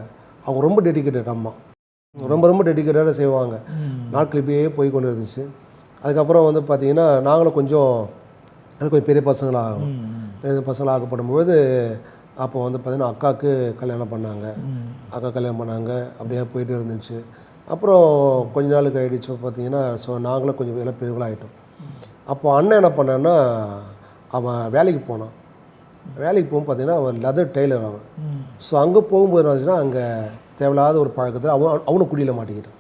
அவங்க ரொம்ப டெடிக்கேட்டட் அம்மா. ரொம்ப ரொம்ப டெடிக்கேட்டடாக செய்வாங்க. நாட்கள் இப்படியே போய் கொண்டு இருந்துச்சு அதுக்கப்புறம் வந்து பார்த்திங்கன்னா நாங்களும் கொஞ்சம் அது கொஞ்சம் பெரிய பசங்களாகும் பெரிய பசங்களாக ஆக்கப்படும்போது அப்போ வந்து பார்த்திங்கன்னா அக்காவுக்கு கல்யாணம் பண்ணாங்க. அக்கா கல்யாணம் பண்ணாங்க. அப்படியே போயிட்டு இருந்துச்சு. அப்புறம் கொஞ்ச நாளுக்கு ஆயிடுச்சு. பார்த்தீங்கன்னா ஸோ நாங்களும் கொஞ்சம் எல்லாம் பெரியவங்களாகிட்டோம் அப்போ அண்ணன் என்ன பண்ணான்னா அவன் வேலைக்கு போனான். வேலைக்கு போகும் பார்த்தீங்கன்னா அவன் லெதர் டெய்லர் அவன். ஸோ அங்கே போகும்போது என்ன ஆச்சுன்னா அங்கே தேவையில்லாத ஒரு பழக்கத்தில் அவன் அவனும் குடியில் மாட்டிக்கிட்டான்.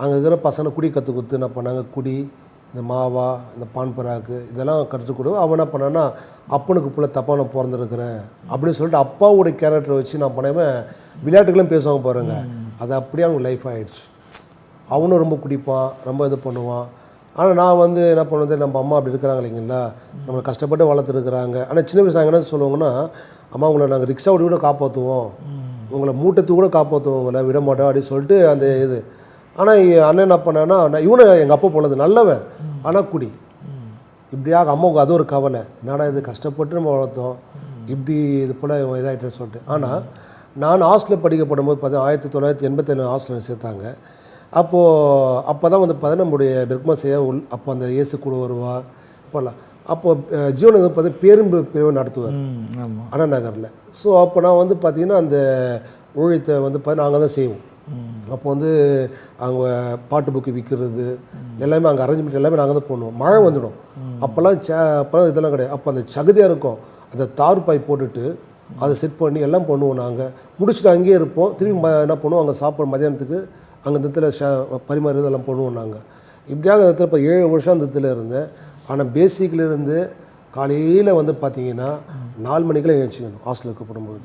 அங்கே இருக்கிற பசங்க குடி கற்றுக் கொடுத்து என்ன பண்ணாங்க? குடி இந்த மாவா இந்த பான் பராக்கு இதெல்லாம் கற்றுக் கொடு. அவன் என்ன பண்ணான்னா அப்பனுக்கு புள்ள தப்பாக நான் பிறந்திருக்கிறேன் அப்படின்னு சொல்லிட்டு அப்பாவுடைய கேரக்டரை வச்சு நான் பண்ணாமல் விளையாட்டுகளும் பேசுவாங்க பாருங்க. அது அப்படியே அவனுக்கு லைஃப் ஆகிடுச்சு அவனும் ரொம்ப குடிப்பான் ரொம்ப இது பண்ணுவான். ஆனால் நான் வந்து என்ன பண்ணுறது நம்ம அம்மா அப்படி இருக்கிறாங்க இல்லைங்களா? நம்மளை கஷ்டப்பட்டு வளர்த்துருக்குறாங்க ஆனால் சின்ன வயசு நாங்கள் என்ன சொல்லுவாங்கன்னா அம்மா உங்களை நாங்கள் ரிக்ஷா ஓடி கூட காப்பாற்றுவோம் உங்களை மூட்டத்து கூட காப்பாற்றுவோம் உங்களை விட மாட்டோம் அப்படின்னு சொல்லிட்டு அந்த இது ஆனால் அண்ணன் என்ன பண்ணான்னா நான் இவனை எங்கள் அப்பா போனது நல்லவன். ஆனால் குடி. இப்படியாக அம்மாவுக்கு அது ஒரு கவலை. என்னடா இது கஷ்டப்பட்டு நம்ம வளர்த்தோம். இப்படி இது போல் இதாகிட்டேன்னு சொல்லிட்டு. ஆனால் நான் ஹாஸ்டலில் படிக்கப்படும் போது பார்த்தீங்கன்னா ஆயிரத்தி தொள்ளாயிரத்தி எண்பத்தேழு ஹாஸ்டலில் சேர்த்தாங்க. அப்போது அப்போ தான் வந்து பார்த்தீங்கன்னா நம்முடைய பெர்க்மாசையா உள் அப்போ அந்த இயேசு கூட வருவார் இப்போல்லாம் அப்போது ஜீவன் வந்து பார்த்தீங்கன்னா பேரும்பு பிரிவு நடத்துவார். அண்ணா நகரில். ஸோ அப்போ நான் வந்து பார்த்தீங்கன்னா அந்த ஊழியத்தை வந்து பார்த்தீங்கன்னா நாங்கள் தான் செய்வோம். அப்போ வந்து அவங்க பாட்டு புக்கு விற்கிறது எல்லாமே அங்கே அரேஞ்ச்மெண்ட் எல்லாமே நாங்கள் தான் பண்ணுவோம் மழை வந்துடும். அப்போல்லாம் சே அப்போல்லாம் இதெல்லாம் கிடையாது. அப்போ அந்த சகதியாக இருக்கும். அந்த தார் பாய் போட்டுட்டு அதை செட் பண்ணி எல்லாம் பண்ணுவோம் நாங்கள் முடிச்சுட்டு அங்கேயே இருப்போம். திரும்பி என்ன பண்ணுவோம்? அங்கே சாப்பாடு மதியானத்துக்கு அங்கே இந்த இடத்துல ஷே பரிமாறு இதெல்லாம் பண்ணுவோம் நாங்கள் இப்படியாக அந்த இடத்துல இப்போ ஏழு வருஷம் அந்த இடத்துல இருந்தேன். ஆனால் பேசிக்லேருந்து காலையில் வந்து பார்த்தீங்கன்னா நாலு மணிக்கெல்லாம் எழுச்சிக்கணும் ஹாஸ்டலுக்கு போடும்போது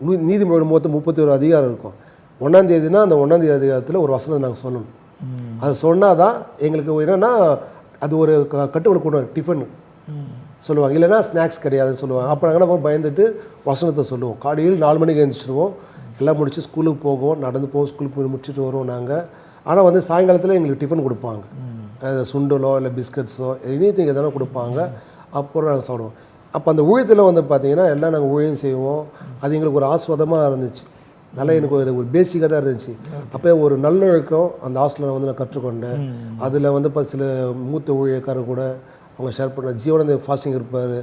நீ- நீதிமொழி மொத்தம் முப்பத்தி ஒரு அதிகாரம் இருக்கும். ஒன்றாந்தேதினா அந்த ஒன்றாந்தேதி அதிகாரத்தில் ஒரு வசனம் நாங்கள் சொல்லணும். அது சொன்னால் தான் எங்களுக்கு என்னென்னா அது ஒரு க- கட்டுவல் கொண்டு டிஃபன் சொல்லுவாங்க. இல்லைன்னா ஸ்நாக்ஸ் கிடையாதுன்னு சொல்லுவாங்க. அப்போ நாங்கள் நம்ம பயந்துட்டு வசனத்தை சொல்லுவோம். காலையில் நாலு மணிக்கு எழுந்திரிச்சிருவோம். எல்லாம் முடிச்சு ஸ்கூலுக்கு போவோம். நடந்து போவோம். ஸ்கூலுக்கு போய் முடிச்சுட்டு வருவோம் நாங்கள் ஆனால் வந்து சாயங்காலத்தில் எங்களுக்கு டிஃபன் கொடுப்பாங்க. சுண்டலோ இல்லை பிஸ்கட்ஸோ எனி திங் எதனா கொடுப்பாங்க. அப்புறம் நாங்கள் சாப்பிடுவோம். அப்போ அந்த ஊழியத்தில் வந்து பார்த்தீங்கன்னா எல்லாம் நாங்கள் ஊழியம் செய்வோம். அது எங்களுக்கு ஒரு ஆஸ்வாதமாக இருந்துச்சு. நல்லா எனக்கு ஒரு ஒரு பேசிக்காக தான் இருந்துச்சு. அப்போ ஒரு நல்லொழுக்கம் அந்த ஹாஸ்டலில் வந்து நான் கற்றுக்கொண்டேன். அதில் வந்து இப்போ சில மூத்த ஊழியக்காரர் கூட அவங்க ஷேர் பண்ண ஜீவனந்த ஃபாஸ்டிங் இருப்பார்.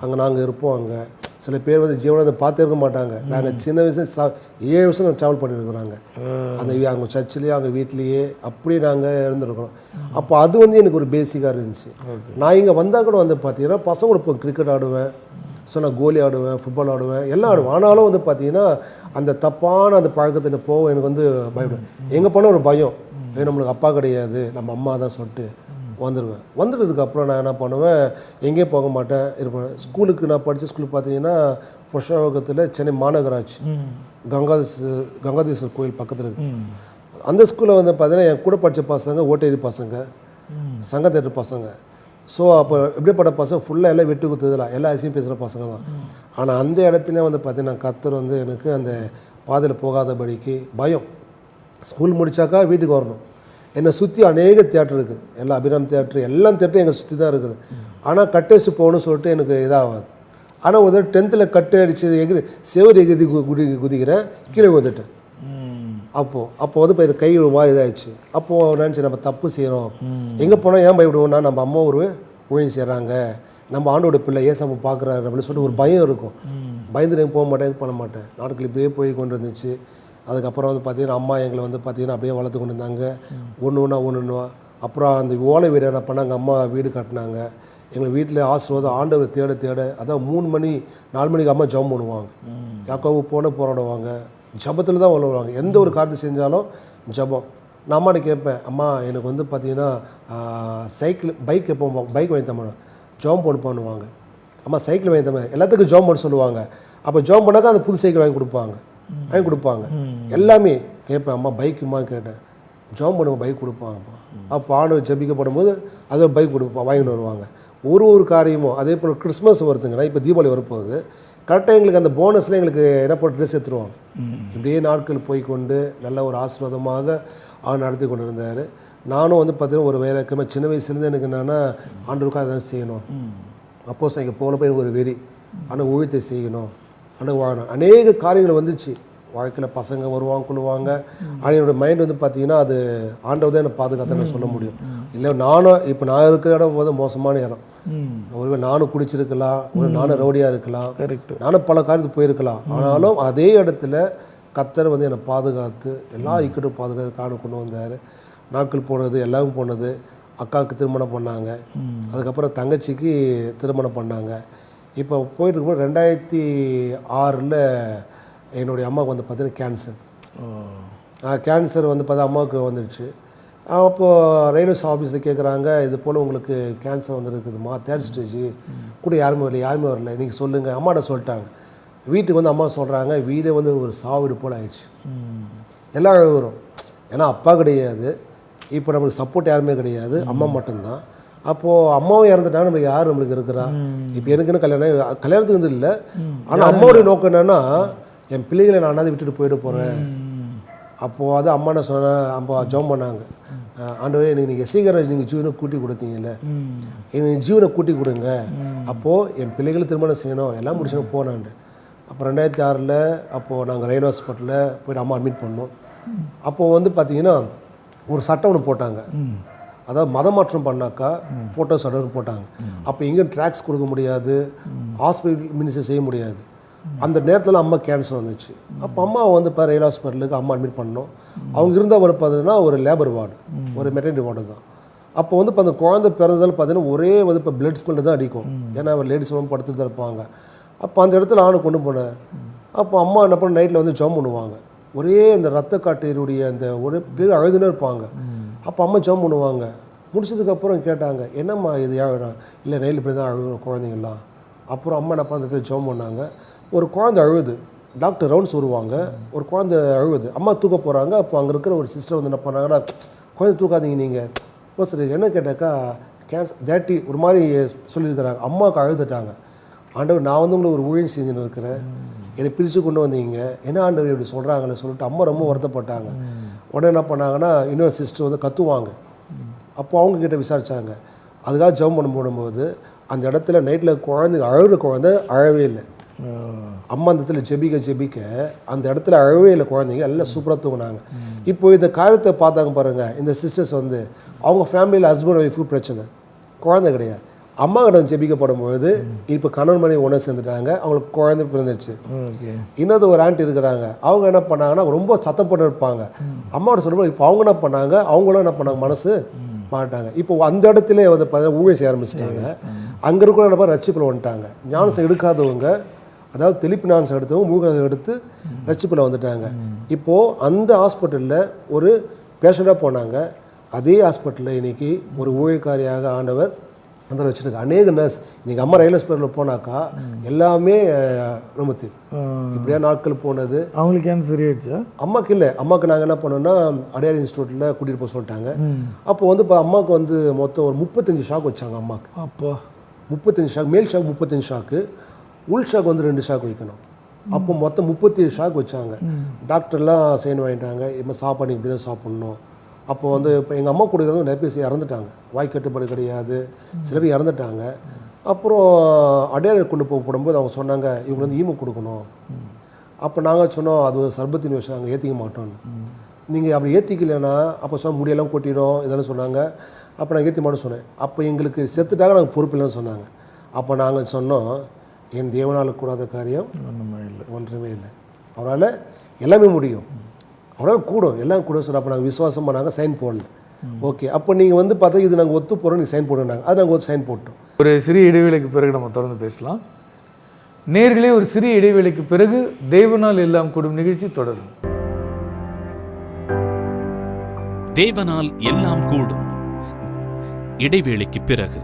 அங்கே நாங்கள் இருப்போம் அங்கே. சில பேர் வந்து ஜீவனந்த பார்த்தே இருக்க மாட்டாங்க. நாங்கள் சின்ன வயசுல சா ஏழு வருஷம் நாங்கள் ட்ராவல் பண்ணியிருக்கிறோங்க அந்த அவங்க சர்ச்சிலேயே அவங்க வீட்லேயே அப்படியே நாங்கள் இருந்திருக்கிறோம். அப்போ அது வந்து எனக்கு ஒரு பேசிக்காக இருந்துச்சு. நான் இங்கே வந்தால் கூட வந்து பார்த்தீங்கன்னா பசங்க கூட இப்போ கிரிக்கெட் ஆடுவேன். ஸோ நான் கோலி ஆடுவேன் ஃபுட்பால் ஆடுவேன் எல்லாம் ஆடுவேன். ஆனாலும் வந்து பார்த்தீங்கன்னா அந்த தப்பான அந்த பழக்கத்தை போக எனக்கு வந்து பயப்படுவேன் எங்கே போனால் ஒரு பயம். நம்மளுக்கு அப்பா கிடையாது. நம்ம அம்மா தான் சொல்லிட்டு வந்துடுவேன் வந்துட்டதுக்கு அப்புறம் நான் என்ன பண்ணுவேன்? எங்கேயும் போக மாட்டேன். இருப்பேன். ஸ்கூலுக்கு நான் படித்த ஸ்கூல் பார்த்தீங்கன்னா புஷாவகத்தில் சென்னை மாநகராட்சி. கங்காதீஸ்வர் கங்காதீஸ்வர் கோயில் பக்கத்தில் இருக்கு. அந்த ஸ்கூலில் வந்து பார்த்தீங்கன்னா என் கூட படித்த பசங்க ஓட்டேரி பசங்க சங்கத்தேட்டு பசங்க. ஸோ அப்போ எப்படிப்பட்ட பசங்க? ஃபுல்லாக எல்லாம் வெட்டு குத்துதலாம் எல்லா விஷயம் பேசுகிற பசங்க தான். ஆனால் அந்த இடத்துல வந்து பார்த்தீங்கன்னா கத்தர் வந்து எனக்கு அந்த பாதையில் போகாதபடிக்கு பயம். ஸ்கூல் முடிச்சாக்கா வீட்டுக்கு வரணும். என்னை சுற்றி அநேக தேட்டர் இருக்குது எல்லா அபிராம் தியேட்டர் எல்லாம் தேட்டரும் எங்கள் சுற்றி தான் இருக்குது. ஆனால் கட்டடிச்சு போகணும்னு சொல்லிட்டு எனக்கு இதாகாது. ஆனால் ஒரு டென்த்தில் கட்டு அடிச்சு எகிரி செவரு எகிரி கு- குதி குதிக்கிறேன். கீழே வந்துட்டேன் அப்போது அப்போ வந்து இப்போ கை வா இதாகிடுச்சு அப்போது நினச்சி நம்ம தப்பு செய்கிறோம் எங்கே போனால் ஏன் பயப்படுவோம்னா நம்ம அம்மா ஒரு ஊழியம் செய்கிறாங்க நம்ம ஆண்டோட பிள்ளை ஏன் நம்ம பார்க்குறாரு அப்படின்னு சொல்லிட்டு ஒரு பயம் இருக்கும். பயந்துட்டு எங்கே போக மாட்டேன் பண்ண மாட்டேன். நாட்கள் இப்படியே போய் கொண்டு இருந்துச்சு அதுக்கப்புறம் வந்து பார்த்தீங்கன்னா அம்மா எங்களை வந்து பார்த்தீங்கன்னா அப்படியே வளர்த்து கொண்டு இருந்தாங்க ஒன்று ஒன்றா ஒன்று ஒன்றா அப்புறம் அந்த ஓலை வீடு என்ன பண்ணாங்க அம்மா வீடு கட்டினாங்க. எங்கள் வீட்டில் ஆசீர்வாதம் ஆண்டவர் தேட தேட. அதான் மூணு மணி நாலு மணிக்கு அம்மா ஜம் பண்ணுவாங்க. யாக்காவும் போன போராடுவாங்க. ஜபத்தில் தான் வளருவாங்க எந்த ஒரு காரியத்தை செஞ்சாலும் ஜபம். நான் அம்மாட்ட கேட்பேன் அம்மா எனக்கு வந்து பார்த்தீங்கன்னா சைக்கிள் பைக் எப்போ பைக் வாங்கி தம்மா ஜாம் போட்டு பண்ணுவாங்க. அம்மா சைக்கிள் வாங்கி தம்மா எல்லாத்துக்கும் ஜாம் போட சொல்லுவாங்க. அப்போ ஜாம் பண்ணாக்கா அந்த புது சைக்கிள் வாங்கி கொடுப்பாங்க. வாங்கி கொடுப்பாங்க. எல்லாமே கேட்பேன் அம்மா பைக்குமா? கேட்டேன். ஜாம் பண்ணுவோம் பைக் கொடுப்பாங்கப்பா அப்போ. ஆண்டு ஜபிக்கப்படும் போது அது பைக் கொடுப்பா வாங்கிட்டு வருவாங்க. ஒரு ஒரு காரியமும் அதே போல் கிறிஸ்மஸ் வருதுங்கன்னா இப்போ தீபாவளி வரப்போகுது. கரெக்டாக எங்களுக்கு அந்த போனஸில் எங்களுக்கு என்ன போட்டு ட்ரெஸ் எடுத்துருவாங்க. இப்படியே நாட்கள் போய்கொண்டு நல்ல ஒரு ஆசீர்வாதமாக அவர் நடத்தி கொண்டு இருந்தார் நானும் வந்து பார்த்தீங்கன்னா ஒரு வேற கிழமை சின்ன வயசுலேருந்து எனக்கு என்னென்னா ஆண்டுக்காக தான் செய்யணும். அப்போஸ் இங்கே போனப்போ எனக்கு ஒரு வெறி. ஆனால் ஊழியத்தை செய்யணும். ஆனால் வாழணும். அநேக காரியங்கள் வந்துச்சு. வாழ்க்கையில் பசங்க வருவாங்க கொள்ளுவாங்க. ஆனால் என்னோட மைண்ட் வந்து பார்த்தீங்கன்னா அது ஆண்டவர் தான் என்னை பாதுகாத்து சொல்ல முடியும். இல்லை நானும் இப்போ நான் இருக்கிற இடம் போது மோசமான இடம். ஒருவேளை நானும் குடிச்சிருக்கலாம் ஒரு நானும் ரவுடியாக இருக்கலாம். நானும் பல காரியத்துக்கு போயிருக்கலாம். ஆனாலும் அதே இடத்துல கத்தர் வந்து என்னை பாதுகாத்து எல்லா இக்கட்டும் பாதுகாத்து காண கொண்டு வந்தார். நாட்கள் போனது எல்லாம் போனது. அக்காவுக்கு திருமணம் பண்ணாங்க. அதுக்கப்புறம் தங்கச்சிக்கு திருமணம் பண்ணாங்க. இப்போ போயிட்டு இருக்கும்போது ரெண்டாயிரத்தி ஆறில் என்னுடைய அம்மாவுக்கு வந்து பார்த்தீங்கன்னா கேன்சர் கேன்சர் வந்து பார்த்தா அம்மாவுக்கு வந்துடுச்சு. அப்போது ரயில்வேஸ் ஆஃபீஸில் கேட்குறாங்க இது போல் உங்களுக்கு கேன்சர் வந்துருக்குதுமா தேர்ட் ஸ்டேஜ் கூட யாருமே வரல யாருமே வரல. நீங்கள் சொல்லுங்கள் அம்மாட்ட சொல்லிட்டாங்க. வீட்டுக்கு வந்து அம்மா சொல்கிறாங்க வீடே வந்து ஒரு சாவிடு போல் ஆயிடுச்சு. எல்லாம் அழுகுறோம். ஏன்னா அப்பா கிடையாது. இப்போ நம்மளுக்கு சப்போர்ட் யாருமே கிடையாது. அம்மா மட்டும்தான். அப்போது அம்மாவும் இறந்துட்டாங்க. நம்ம யார் நம்மளுக்கு இருக்கிறா? இப்போ எனக்குன்னு கல்யாணம் கல்யாணத்துக்கு வந்து இல்லை. ஆனால் அம்மாவுடைய நோக்கம் என்னென்னா என் பிள்ளைகளை நான் அண்ணாந்து விட்டுட்டு போயிட போகிறேன் அப்போது அது அம்மா என்ன சொன்னேன் அப்போ ஜெபம் பண்ணாங்க. ஆண்டவரே எனக்கு நீங்கள் சீக்கிரம் நீங்கள் ஜீவனை கூட்டி கொடுத்தீங்கல்ல. எனக்கு ஜீவனை கூட்டி கொடுங்க. அப்போது என் பிள்ளைகளை திருமணம் செய்யணும். எல்லாம் முடிச்சுன்னு போனாண்டு அப்போ ரெண்டாயிரத்தி ஆறில் அப்போது நாங்கள் ரயில் ஹாஸ்பிட்டலில் போய்ட்டு அம்மா அட்மிட் பண்ணோம். அப்போது வந்து பார்த்தீங்கன்னா ஒரு சட்டம் ஒன்று போட்டாங்க. அதாவது மதம் மாற்றம் பண்ணாக்கா போட்டோ சடர் போட்டாங்க. அப்போ எங்கேயும் ட்ராக்ஸ் கொடுக்க முடியாது. ஹாஸ்பிட்டல் மினிஸ்டர் செய்ய முடியாது. அந்த நேரத்தில் அம்மா கேன்சர் வந்துச்சு. அப்போ அம்மா வந்து இப்போ ரயில் ஹாஸ்பிட்டலுக்கு அம்மா அட்மிட் பண்ணோம் அவங்க இருந்தால் ஒரு பார்த்தீங்கன்னா ஒரு லேபர் வார்டு ஒரு மெட்டர்னிட்டி வார்டு தான். அப்போ வந்து இப்போ அந்த குழந்தை பிறந்ததால் பார்த்தீங்கன்னா ஒரே வந்து இப்போ பிளட் ஸ்மெல் தான் அடிக்கும். ஏன்னா அவர் லேடிஸ் எல்லாம் படுத்து தான் இருப்பாங்க. அப்போ அந்த இடத்துல ஆணை கொண்டு போனேன். அப்போ அம்மா என்ன பண்ண நைட்டில் வந்து ஜம் பண்ணுவாங்க. ஒரே அந்த ரத்த காட்டீருடைய அந்த ஒரு பேர் அழுதுனே இருப்பாங்க. அப்போ அம்மா ஜம் பண்ணுவாங்க. முடிச்சதுக்கப்புறம் கேட்டாங்க என்னம்மா இது ஏன் இல்லை நைல் இப்படி தான் அழுகிறோம் குழந்தைங்களாம் அப்புறம் அம்மா என்ன பண்ணுறதுல இடத்துல பண்ணாங்க. ஒரு குழந்தை அழுகுது டாக்டர் ரவுண்ட்ஸ் வருவாங்க ஒரு குழந்தை அழுகுது அம்மா தூக்க போகிறாங்க அப்போ அங்கே இருக்கிற ஒரு சிஸ்டர் வந்து என்ன பண்ணாங்கன்னா குழந்தை தூக்காதீங்க நீங்கள் ஓ சரி என்ன கேட்டாக்கா கேன்சர் தேர்ட்டி ஒரு மாதிரி சொல்லியிருக்கிறாங்க. அம்மாவுக்கு அழுதுட்டாங்க. ஆண்டவர் நான் வந்து உங்களை ஒரு ஊழியம் செஞ்சுன்னு இருக்கிறேன். என்னை பிரித்து கொண்டு வந்தீங்க. என்ன ஆண்டவர் இப்படி சொல்கிறாங்கன்னு சொல்லிட்டு அம்மா ரொம்ப வருத்தப்பட்டாங்க. உடனே என்ன பண்ணாங்கன்னா இன்னொரு சிஸ்டர் வந்து கத்துவாங்க. அப்போ அவங்க கிட்டே விசாரித்தாங்க அதுக்காக ஜெபம் பண்ண போடும்போது அந்த இடத்துல நைட்டில் குழந்தை அழுகிற குழந்தை அழவே இல்லை. அம்மா அந்த இடத்துல ஜெபிக்க ஜெபிக்க அந்த இடத்துல அழவே இல்லை குழந்தைங்க. எல்லாம் சூப்பராக தூங்குனாங்க. இப்போ இந்த காரியத்தை பார்த்தாங்க பாருங்க இந்த சிஸ்டர்ஸ் வந்து அவங்க ஃபேமிலியில் ஹஸ்பண்ட் ஒய்ஃபு பிரச்சனை. குழந்தை கிடையாது. அம்மா கிட்ட ஜெபிக்கப்படும் பொழுது இப்போ கணவன் மனைவி ஒன்று சேர்ந்துட்டாங்க அவங்களுக்கு குழந்தை பிறந்துச்சு இன்னொரு ஒரு ஆண்டி இருக்கிறாங்க. அவங்க என்ன பண்ணாங்கன்னா ரொம்ப சத்தம் போட்டு இருப்பாங்க. அம்மாவோட சொல்லும்போது இப்போ அவங்க என்ன பண்ணாங்க அவங்களும் என்ன பண்ணாங்க மனசு மாட்டாங்க இப்போ அந்த இடத்துல வந்து பார்த்தா ஊழியம் செய்ய ஆரம்பிச்சிட்டாங்க. அங்கே இருக்கிற என்ன ரச்சிப்பில் வந்துட்டாங்க. ஞானசம் எடுக்காதவங்க அதாவது தெளிப்பு ஞானசம் எடுத்தவங்க மூழ்க எடுத்து ரச்சிப்பில் வந்துட்டாங்க. இப்போது அந்த ஹாஸ்பிட்டலில் ஒரு பேஷண்ட்டாக போனாங்க. அதே ஹாஸ்பிட்டலில் இன்னைக்கு ஒரு ஊழியக்காரியாக ஆண்டவர் அந்த வச்சுருக்காங்க அநேக நர்ஸ் இன்னைக்கு அம்மா ரயில் ஹாஸ்பிட்டலில் போனாக்கா எல்லாமே ரொம்ப இப்படியா நாட்கள் போனது. அவங்களுக்கு கேன்சர் சரியாயிடுச்சா அம்மாக்கு இல்லை. அம்மாவுக்கு நாங்கள் என்ன பண்ணோம்னா அடையார் இன்ஸ்டியூட்டில் கூட்டிகிட்டு போக சொல்லிட்டாங்க. அப்போ வந்து இப்போ அம்மாவுக்கு வந்து மொத்தம் ஒரு முப்பத்தஞ்சு ஷாக் வச்சாங்க அம்மாவுக்கு அப்பா. முப்பத்தஞ்சு ஷாக் மேல் ஷாக் முப்பத்தஞ்சு ஷாக்கு உள் ஷாக் வந்து ரெண்டு ஷாக் வைக்கணும். அப்போ மொத்தம் முப்பத்தேழு ஷாக் வச்சாங்க. டாக்டர்லாம் சைன் வாங்கிட்டாங்க. இப்போ சாப்பாடு இப்படி தான் சாப்பிட்ணும். அப்போ வந்து இப்போ எங்கள் அம்மா கொடுக்குறது நிறைய பேர் இறந்துட்டாங்க. வாய் கட்டுப்பாடு கிடையாது. சில பேர் இறந்துட்டாங்க. அப்புறம் அடையாளம் கொண்டு போக போடும்போது அவங்க சொன்னாங்க இவங்க வந்து ஈமு கொடுக்கணும். அப்போ நாங்கள் சொன்னோம் அது ஒரு சர்பத்தின் விஷயம். நாங்கள் ஏற்றிக்க மாட்டோம்னு. நீங்கள் அப்படி ஏற்றிக்கலைன்னா அப்போ சொன்ன முடியெல்லாம் கொட்டிடும். இதெல்லாம் சொன்னாங்க. அப்போ நான் ஏற்றி மாட்டோம் சொன்னேன். அப்போ எங்களுக்கு செத்துட்டாங்க நாங்கள் பொறுப்பு இல்லைன்னு சொன்னாங்க. அப்போ நாங்கள் சொன்னோம் என் தேவனால் கூடாத காரியம் ஒன்றுமே இல்லை. ஒன்றுமே இல்லை. அவரால் எல்லாமே முடியும். அவரால் கூடும். எல்லாம் கூட சொன்ன அப்போ நாங்கள் விசுவாசம் பண்ணாங்க சைன் போடல. ஓகே அப்போ நீங்கள் வந்து பார்த்தா இது நாங்கள் ஒத்து போகிறோம் நீங்கள் சைன் போடுனாங்க அது நாங்கள் ஒரு சைன் போட்டோம். ஒரு சிறிய இடைவேளைக்கு பிறகு நம்ம தொடர்ந்து பேசலாம். நேர்களே ஒரு சிறிய இடைவேளைக்கு பிறகு தேவனால் எல்லாம் கூடும் நிகழ்ச்சி தொடரும். தேவனால் எல்லாம் கூடும் இடைவேளைக்கு பிறகு.